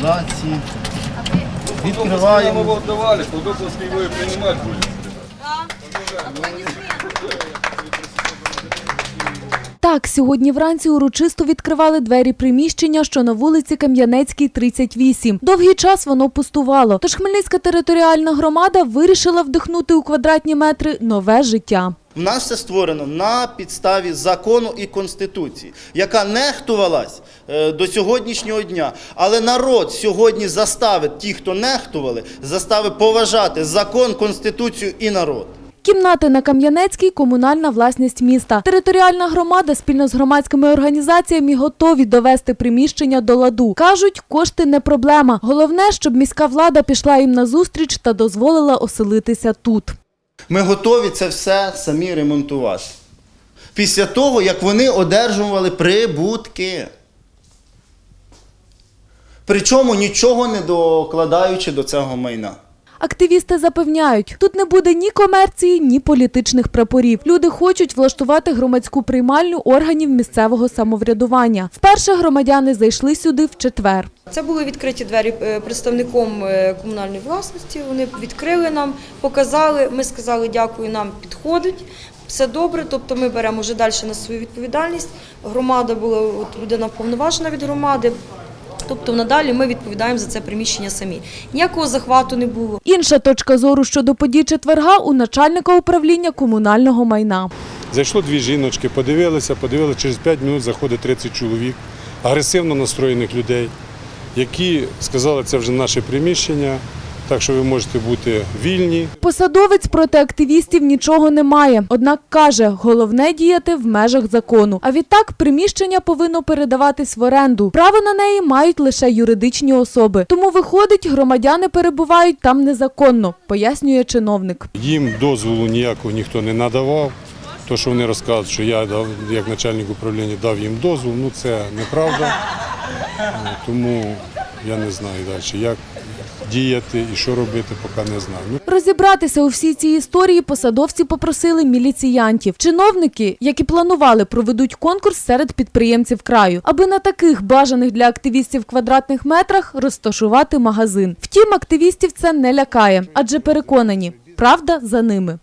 праці. Відкриваємо. Нам Подоповський ви приймати будете. Так, сьогодні вранці урочисто відкривали двері приміщення, що на вулиці Кам'янецькій, 38. Довгий час воно пустувало. Тож Хмельницька територіальна громада вирішила вдихнути у квадратні метри нове життя. У нас все створено на підставі закону і конституції, яка нехтувалась е, до сьогоднішнього дня. Але народ сьогодні заставить ті, хто нехтували, заставить поважати закон, конституцію і народ. Кімнати на Кам'янецькій – комунальна власність міста. Територіальна громада спільно з громадськими організаціями готові довести приміщення до ладу. Кажуть, кошти не проблема. Головне, щоб міська влада пішла їм назустріч та дозволила оселитися тут. Ми готові це все самі ремонтувати. Після того, як вони одержували прибутки. Причому нічого не докладаючи до цього майна. Активісти запевняють, тут не буде ні комерції, ні політичних прапорів. Люди хочуть влаштувати громадську приймальню органів місцевого самоврядування. Вперше громадяни зайшли сюди в четвер. Це були відкриті двері е, представником е, комунальної власності. Вони відкрили нам, показали. Ми сказали, дякую, нам підходить. Все добре, тобто ми беремо вже далі на свою відповідальність. Громада була от людина повноважена від громади. Тобто надалі ми відповідаємо за це приміщення самі. Ніякого захвату не було. Інша точка зору щодо подій четверга у начальника управління комунального майна. Зайшло дві жіночки, подивилися, подивилися, через 5 хвилин заходить 30 чоловік, агресивно настроєних людей, які сказали, це вже наше приміщення, так що ви можете бути вільні. Посадовець проти активістів нічого не має. Однак каже, головне діяти в межах закону. А відтак приміщення повинно передаватись в оренду. Право на неї мають лише юридичні особи. Тому виходить, громадяни перебувають там незаконно, пояснює чиновник. Їм дозволу ніякого ніхто не надавав. То, що вони розказують, що я як начальник управління дав їм дозвіл, ну це неправда. Тому я не знаю далі, як діяти і що робити, поки не знаю. Ну, Розібратися у всій цій історії посадовці попросили міліціянтів. Чиновники, які планували, проведуть конкурс серед підприємців краю, аби на таких бажаних для активістів квадратних метрах розташувати магазин. Втім, активістів це не лякає, адже переконані, правда за ними.